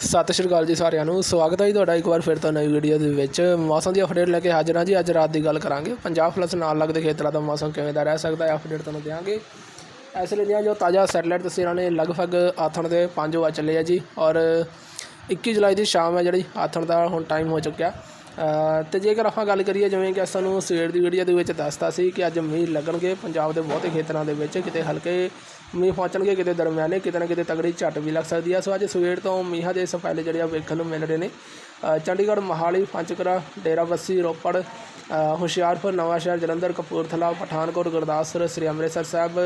ਸਤਿ ਸ਼੍ਰੀ ਅਕਾਲ ਜੀ ਸਾਰਿਆਂ ਨੂੰ। ਸਵਾਗਤ ਹੈ ਜੀ ਤੁਹਾਡਾ ਇੱਕ ਵਾਰ ਫਿਰ ਤੋਂ ਨਵੀਂ ਵੀਡੀਓ ਦੇ ਵਿੱਚ। ਮੌਸਮ ਦੀ ਅਪਡੇਟ ਲੈ ਕੇ ਹਾਜ਼ਰ ਹਾਂ ਜੀ। ਅੱਜ ਰਾਤ ਦੀ ਗੱਲ ਕਰਾਂਗੇ। ਪੰਜਾਬ ਪਲੱਸ ਨਾਲ ਲੱਗਦੇ ਖੇਤਰਾਂ ਦਾ ਮੌਸਮ ਕਿਵੇਂ ਦਾ ਰਹਿ ਸਕਦਾ ਹੈ ਅਪਡੇਟ ਤੁਹਾਨੂੰ ਦਿਆਂਗੇ। ਇਸ ਲਈ ਦੀਆਂ ਜੋ ਤਾਜ਼ਾ ਸੈਟਲਾਈਟ ਤਸਵੀਰਾਂ ਨੇ ਲਗਭਗ ਆਥਣ ਦੇ 5 ਵਜੇ ਚੱਲੇ ਆ ਜੀ। ਔਰ 21 ਜੁਲਾਈ ਦੀ ਸ਼ਾਮ ਹੈ ਜਿਹੜੀ ਆਥਣ ਦਾ ਹੁਣ ਟਾਈਮ ਹੋ ਚੁੱਕਿਆ। ਅ, ਤੇ ਜੇਕਰ ਆਪਾਂ ਗੱਲ ਕਰੀਏ ਜਿਵੇਂ ਕਿ ਸਾਨੂੰ ਸਵੇਰ ਦੀ ਵੀਡੀਓ ਦੇ ਵਿੱਚ ਦੱਸਤਾ ਸੀ ਕਿ ਅੱਜ ਮੀਂਹ ਲੱਗਣਗੇ ਪੰਜਾਬ ਦੇ ਬਹੁਤੇ ਖੇਤਰਾਂ ਦੇ ਵਿੱਚ ਕਿਤੇ ਹਲਕੇ ਮੀਂਹ ਪਹੁੰਚਣਗੇ ਕਿਤੇ ਦਰਮਿਆਨੇ, ਕਿਤੇ ਨਾ ਕਿਤੇ ਤਗੜੀ ਝੱਟ ਵੀ ਲੱਗ ਸਕਦੀ ਆ। ਸੋ ਅੱਜ ਸਵੇਰ ਤੋਂ ਮੀਂਹਾਂ ਦੇ ਸਫੈਲੇ ਜਿਹੜੇ ਆ ਵੇਖਣ ਨੂੰ ਮਿਲ ਰਹੇ ਨੇ। ਚੰਡੀਗੜ੍ਹ, ਮੋਹਾਲੀ ਪੰਚਕਰਾ ਡੇਰਾਬੱਸੀ ਰੋਪੜ ਹੁਸ਼ਿਆਰਪੁਰ ਨਵਾਂਸ਼ਹਿਰ ਜਲੰਧਰ, ਕਪੂਰਥਲਾ, ਪਠਾਨਕੋਟ, ਗੁਰਦਾਸਪੁਰ, ਸ੍ਰੀ ਅੰਮ੍ਰਿਤਸਰ ਸਾਹਿਬ,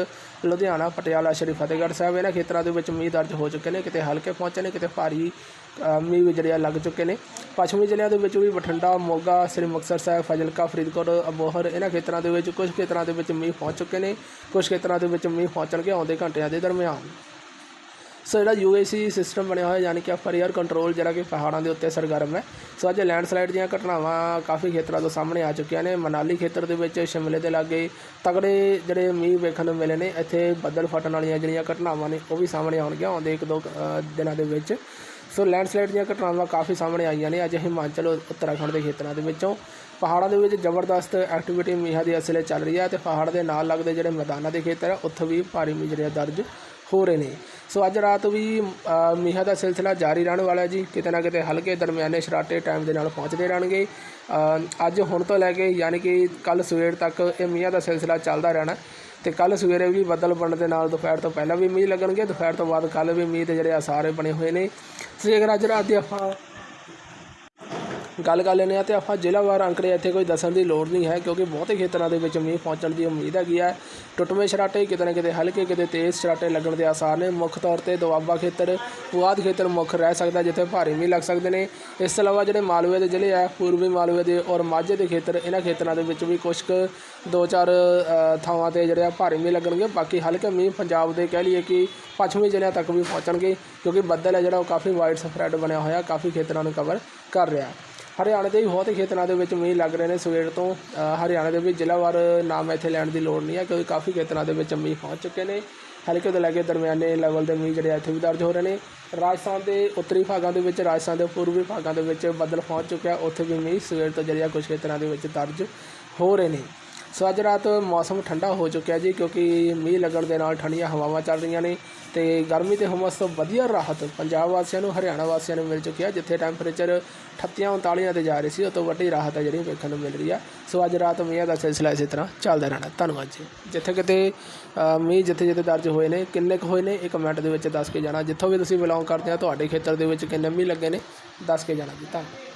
ਲੁਧਿਆਣਾ, ਪਟਿਆਲਾ, ਸ਼੍ਰੀ ਫਤਿਹਗੜ੍ਹ ਸਾਹਿਬ। ਇਹਨਾਂ ਖੇਤਰਾਂ ਦੇ ਵਿੱਚ ਮੀਂਹ ਦਰਜ ਹੋ ਚੁੱਕੇ ਨੇ, ਕਿਤੇ ਹਲਕੇ ਪਹੁੰਚੇ ਨੇ, ਕਿਤੇ ਭਾਰੀ ਮੀਂਹ ਵੀ ਜਿਹੜੇ ਆ ਲੱਗ ਚੁੱਕੇ ਨੇ। ਪੱਛਮੀ ਜ਼ਿਲ੍ਹਿਆਂ ਦੇ ਵਿੱਚ ਵੀ ਬਠਿੰਡਾ, ਮੋਗਾ, ਸ੍ਰੀ ਮੁਕਤਸਰ ਸਾਹਿਬ, ਫਾਜ਼ਿਲਕਾ, ਫਰੀਦਕੋਟ, ਅਬੋਹਰ, ਇਹਨਾਂ ਖੇਤਰਾਂ ਦੇ ਵਿੱਚ ਕੁਝ ਖੇਤਰਾਂ ਦੇ ਵਿੱਚ ਮੀਂਹ ਪਹੁੰਚ ਚੁੱਕੇ ਨੇ। ਕੁਝ ਖੇਤਰਾਂ ਦੇ ਵਿੱਚ ਮੀਂਹ ਪਹੁੰਚਣਗੇ ਆਉਂਦੇ ਘੰਟਿਆਂ ਦੇ ਦਰਮਿਆਨ। ਸੋ ਜਿਹੜਾ ਯੂਏਸੀ ਸਿਸਟਮ ਬਣਿਆ ਹੋਇਆ, ਯਾਨੀ ਕਿ ਅਪਰ ਏਅਰ ਕੰਟਰੋਲ ਜਿਹੜਾ ਕਿ ਪਹਾੜਾਂ ਦੇ ਉੱਤੇ ਸਰਗਰਮ ਹੈ। ਸੋ ਅੱਜ ਲੈਂਡਸਲਾਈਡ ਦੀਆਂ ਘਟਨਾਵਾਂ ਕਾਫੀ ਖੇਤਰਾਂ ਤੋਂ ਸਾਹਮਣੇ ਆ ਚੁੱਕੀਆਂ ਨੇ। ਮਨਾਲੀ ਖੇਤਰ ਦੇ ਵਿੱਚ ਸ਼ਿਮਲੇ ਦੇ ਲਾਗੇ ਤਗੜੇ ਜਿਹੜੇ ਮੀਂਹ ਵੇਖਣ ਨੂੰ ਮਿਲੇ ਨੇ। ਇੱਥੇ ਬੱਦਲ ਫਟਣ ਵਾਲੀਆਂ ਜਿਹੜੀਆਂ ਘਟਨਾਵਾਂ ਨੇ, ਉਹ ਵੀ ਸਾਹਮਣੇ ਆਉਣਗੀਆਂ ਆਉਂਦੇ ਇੱਕ ਦੋ ਦਿਨਾਂ ਦੇ ਵਿੱਚ। ਸੋ ਲੈਂਡਸਲਾਈਡ ਦੀਆਂ ਘਟਨਾਵਾਂ ਕਾਫੀ ਸਾਹਮਣੇ ਆਈਆਂ ਨੇ ਅੱਜ ਹਿਮਾਚਲ, ਉੱਤਰਾਖੰਡ ਦੇ ਖੇਤਰਾਂ ਦੇ ਵਿੱਚੋਂ। ਪਹਾੜਾਂ ਦੇ ਵਿੱਚ ਜ਼ਬਰਦਸਤ ਐਕਟੀਵਿਟੀ ਮੀਂਹਾਂ ਦੀ ਅਸਲੇ ਚੱਲ ਰਹੀ ਹੈ ਤੇ ਪਹਾੜ ਦੇ ਨਾਲ ਲੱਗਦੇ ਜਿਹੜੇ ਮੈਦਾਨਾਂ ਦੇ ਖੇਤਰ ਆ, ਉੱਥੇ ਵੀ ਭਾਰੀ ਮੀਂਹ ਜਿਹੜੇ ਆ ਦਰਜ ਹੋ ਰਹੇ ਨੇ। ਸੋ ਅੱਜ ਰਾਤ ਵੀ ਅ, ਦਾ ਸਿਲਸਿਲਾ ਜਾਰੀ ਰਹਿਣ ਵਾਲਾ ਜੀ। ਕਿਤੇ ਨਾ ਕਿਤੇ ਹਲਕੇ ਦਰਮਿਆਨੇ ਸ਼ਰਾਟੇ ਟਾਈਮ ਦੇ ਨਾਲ ਪਹੁੰਚਦੇ ਰਹਿਣਗੇ। ਅੱਜ ਹੁਣ ਤੋਂ ਲੈ ਕੇ ਯਾਨੀ ਕਿ ਕੱਲ ਸਵੇਰ ਤੱਕ ਇਹ ਮੀਂਹਾਂ ਦਾ ਸਿਲਸਿਲਾ ਚੱਲਦਾ ਰਹਿਣਾ। ਤੇ ਕੱਲ ਸਵੇਰੇ ਵੀ ਬੱਦਲ ਬਣਨ ਦੇ ਨਾਲ ਦੁਪਹਿਰ ਤੋਂ ਪਹਿਲਾਂ ਵੀ ਮੀਂਹ ਲੱਗਣਗੇ। ਦੁਪਹਿਰ ਤੋਂ ਬਾਅਦ ਕੱਲ ਵੀ ਮੀਂਹ ਦੇ ਜਿਹੜੇ ਆਸਾਰੇ ਬਣੇ ਹੋਏ ਨੇ। ਸੋ ਜੇਕਰ ਅੱਜ ਰਾਤ ਦੀ ਆਪਾਂ ਗੱਲ ਕਰ ਲੈਂਦੇ ਹਾਂ ਤੇ ਆਪਾਂ ਜ਼ਿਲ੍ਹਾਵਾਰ ਅੰਕੜੇ ਇੱਥੇ ਕੋਈ ਦੱਸਣ ਦੀ ਲੋੜ ਨਹੀਂ ਹੈ, ਕਿਉਂਕਿ ਬਹੁਤੇ ਖੇਤਰਾਂ ਦੇ ਵਿੱਚ ਮੀਂਹ ਪਹੁੰਚਣ ਦੀ ਉਮੀਦ ਹੈਗੀ ਹੈ। ਟੁੱਟਵੇਂ ਛਰਾਟੇ, ਕਿਤੇ ਨਾ ਕਿਤੇ ਹਲਕੇ, ਕਿਤੇ ਤੇਜ਼ ਛਰਾਟੇ ਲੱਗਣ ਦੇ ਆਸਾਰ ਨੇ। ਮੁੱਖ ਤੌਰ ਤੇ ਦੁਆਬਾ ਖੇਤਰ, ਪੁਆਧ ਖੇਤਰ ਮੁੱਖ ਰਹਿ ਸਕਦਾ ਜਿੱਥੇ ਭਾਰੀ ਮੀਂਹ ਲੱਗ ਸਕਦੇ ਨੇ। ਇਸ ਤੋਂ ਇਲਾਵਾ ਜਿਹੜੇ ਮਾਲਵੇ ਦੇ ਜ਼ਿਲ੍ਹੇ ਆ, ਪੂਰਬੀ ਮਾਲਵੇ ਦੇ ਔਰ ਮਾਝੇ ਦੇ ਖੇਤਰ, ਇਹਨਾਂ ਖੇਤਰਾਂ ਦੇ ਵਿੱਚ ਵੀ ਕੁਝ ਕੁ ਦੋ ਚਾਰ ਥਾਵਾਂ ਤੇ ਜਿਹੜੇ ਆ ਭਾਰੀ ਮੀਂਹ ਲੱਗਣਗੇ। ਬਾਕੀ ਹਲਕੇ ਮੀਂਹ ਪੰਜਾਬ ਦੇ ਕਹਿ ਲਈਏ ਕਿ ਪੱਛਮੀ ਜ਼ਿਲ੍ਹਿਆਂ ਤੱਕ ਵੀ ਪਹੁੰਚਣਗੇ, ਕਿਉਂਕਿ ਬੱਦਲ ਹੈ ਜਿਹੜਾ, ਉਹ ਕਾਫੀ ਵਾਈਡ ਸਪਰੈਡ ਬਣਿਆ ਹੋਇਆ, ਕਾਫੀ ਖੇਤਰਾਂ ਨੂੰ ਕਵਰ ਕਰ ਰਿਹਾ ਹਰਿਆਣੇ ਦੇ ਵੀ ਬਹੁਤ ਖੇਤਰਾਂ ਦੇ ਵਿੱਚ ਮੀਂਹ ਲੱਗ ਰਹੇ ਨੇ ਸਵੇਰ ਤੋਂ। ਅ, ਹਰਿਆਣੇ ਦੇ ਵੀ ਜ਼ਿਲ੍ਹਾਵਾਰ ਨਾਮ ਇੱਥੇ ਲੈਣ ਦੀ ਲੋੜ ਨਹੀਂ ਹੈ ਕਿਉਂਕਿ ਕਾਫੀ ਖੇਤਰਾਂ ਦੇ ਵਿੱਚ ਮੀਂਹ ਪਹੁੰਚ ਚੁੱਕੇ ਨੇ। ਹਲਕੇ ਤੋਂ ਲੈ ਕੇ ਦਰਮਿਆਨੇ ਲੈਵਲ ਦੇ ਮੀਂਹ ਜਿਹੜੇ ਆ ਇੱਥੇ ਵੀ ਦਰਜ ਹੋ ਰਹੇ ਨੇ। ਰਾਜਸਥਾਨ ਦੇ ਉੱਤਰੀ ਭਾਗਾਂ ਦੇ ਵਿੱਚ ਰਾਜਸਥਾਨ ਦੇ ਪੂਰਬੀ ਭਾਗਾਂ ਦੇ ਵਿੱਚ ਬੱਦਲ ਪਹੁੰਚ ਚੁੱਕਿਆ। ਉੱਥੇ ਵੀ ਮੀਂਹ ਸਵੇਰ ਤੋਂ ਜਿਹੜਿਆ ਕੁਝ ਖੇਤਰਾਂ ਦੇ ਵਿੱਚ ਦਰਜ ਹੋ ਰਹੇ ਨੇ। ਸੋ ਅੱਜ ਰਾਤ ਮੌਸਮ ਠੰਡਾ ਹੋ ਚੁੱਕਿਆ ਜੀ, ਕਿਉਂਕਿ ਮੀਂਹ ਲੱਗਣ ਦੇ ਨਾਲ ਠੰਡੀਆਂ ਹਵਾਵਾਂ ਚੱਲ ਰਹੀਆਂ ਨੇ ਤੇ ਗਰਮੀ ਤੇ ਹਮਸ ਤੋਂ ਵਧੀਆ ਰਾਹਤ ਪੰਜਾਬ ਵਾਸੀਆਂ ਨੂੰ, ਹਰਿਆਣਾ ਵਾਸੀਆਂ ਨੂੰ ਮਿਲ ਚੁੱਕੀ ਹੈ ਜਿੱਥੇ ਟੈਂਪਰੇਚਰ 38 39 ਤੇ ਜਾ ਰਹੀ ਸੀ, ਉਹ ਤੋਂ ਵੱਡੀ ਰਾਹਤ ਹੈ ਜਿਹੜੀ ਵੇਖਣ ਨੂੰ ਮਿਲ ਰਹੀ ਆ। ਸੋ ਅੱਜ ਰਾਤ ਮੀਂਹ ਦਾ ਸਿਲਸਿਲਾ ਇਸੇ ਤਰ੍ਹਾਂ ਚੱਲਦਾ ਰਹਿਣਾ। ਧੰਨਵਾਦ ਜੀ। ਜਿੱਥੇ ਕਿਤੇ ਮੀਂਹ ਜਿੱਥੇ ਜਿੱਥੇ ਦਰਜ ਹੋਏ ਨੇ, ਕਿੰਨੇ ਕੁ ਹੋਏ ਨੇ ਇਹ ਕਮੈਂਟ ਦੇ ਵਿੱਚ ਦੱਸ ਕੇ ਜਾਣਾ। ਜਿੱਥੋਂ ਵੀ ਤੁਸੀਂ ਬਿਲੋਂਗ ਕਰਦੇ ਆ, ਤੁਹਾਡੇ ਖੇਤਰ ਦੇ ਵਿੱਚ ਕਿੰਨੇ ਮੀਂਹ ਲੱਗੇ ਨੇ, ਦੱਸ ਕੇ ਜਾਣਾ ਜੀ। ਧੰਨਵਾਦ।